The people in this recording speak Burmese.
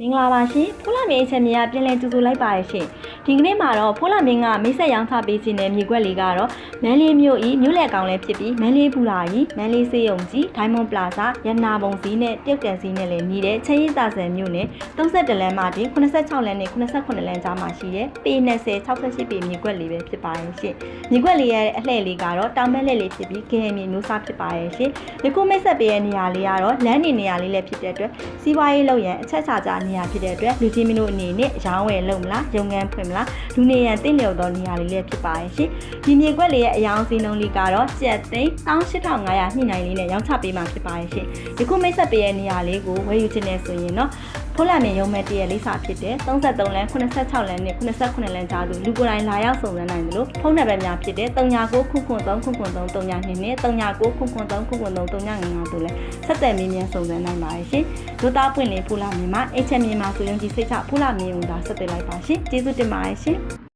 မင်္ဂလာပါရှင်ဖိုးလာမင်းအချက်မြင်ကပြင်လည်ကြိုဆိုလိုက်ပါရရှင် ဒီကနေ့မှာတော့ဖိုးလာမင်းကမိတ်ဆက်ရောင်းချပေးခြင်းတဲ့မြေကွက်လေးကတော့မန်းလေးမြို့ဤမြို့လယ်ကောင်လည်းဖြစ်ပြီးမန်းလေးဘူလာဤမန်းလေးစေယုံကြီးဒိုင်းမွန်ပလာဇာရန်နာဘုံစီးနဲ့ပြုတ်ကန်စီးနဲ့လည်းညီတဲ့ချင်းရည်သာဆန်မြို့နယ်32လမ်းမှာဒီ86လမ်းနဲ့89လမ်းကြားမှာရှိတဲ့ပေ20 68ပေမြေကွက်လေးပဲဖြစ်ပါရဲ့ရှင်မြေကွက်လေးရဲ့အလှည့်လေးကတော့တောင်ဘက်လက်လေးဖြစ်ပြီးခဲမြေမျိုးစားဖြစ်ပါရဲ့ရှင်ဒီခုမိတ်ဆက်ပေးရဲ့နေရာလေးကတော့လမ်းနေနေရာလေးလည်းဖြစ်တဲ့အတွက်စီးပွားရေးလုပ်ရန်အချက်ချာချာနေရာဖြစ်တဲ့အတွက်လူကြီးမင်းတို့အနေနဲ့ရောင်းဝယ်လုပ်မလားရုံငန်းဖွင့်မလားလူနေရန်တင့်လျော်သောနေရာလေးလည်းဖြစ်ပါရဲ့ရှင်ဒီမြေကွက်လေးရဲ့အယောင်စီးနှုန်းလေးကတော့ကျပ်သိန်း18500ညှိနှိုင်းလေးနဲ့ရောင်းချပေးမှာဖြစ်ပါရဲ့ရှင်ဒီခုမိတ်ဆက်ပေးရဲ့နေရာလေးကိုဝယ်ယူခြင်းနဲ့ဆိုရင်တော့ဖိုးလာမြေရုံမဲ့တရဲ့လိပ်စာဖြစ်တဲ့33လမ်း86လမ်းနဲ့89လမ်းကြားသို့လူကိုယ်တိုင်လာရောက်စုံစမ်းနိုင်တယ်လို့ဖုန်းနံပါတ်များဖြစ်တဲ့39ခုခု3ခုခု3 39နဲ့39ခုခုခု3ခုခု3 39တို့လည်းဆက်သွယ်မြင်းမြန်စုံစမ်းနိုင်ပါရဲ့ရှင်ဒုသားပွင့်လင်းဖိုးလာမြေမှာ HM မြေမှာဆိုရင်ဒီစိတ်ချဖိုးလာမြေုံသာဆက်သွယ်လိုက်ပါရှင်ကျေးဇူးတင်ပါတယ်ရှင်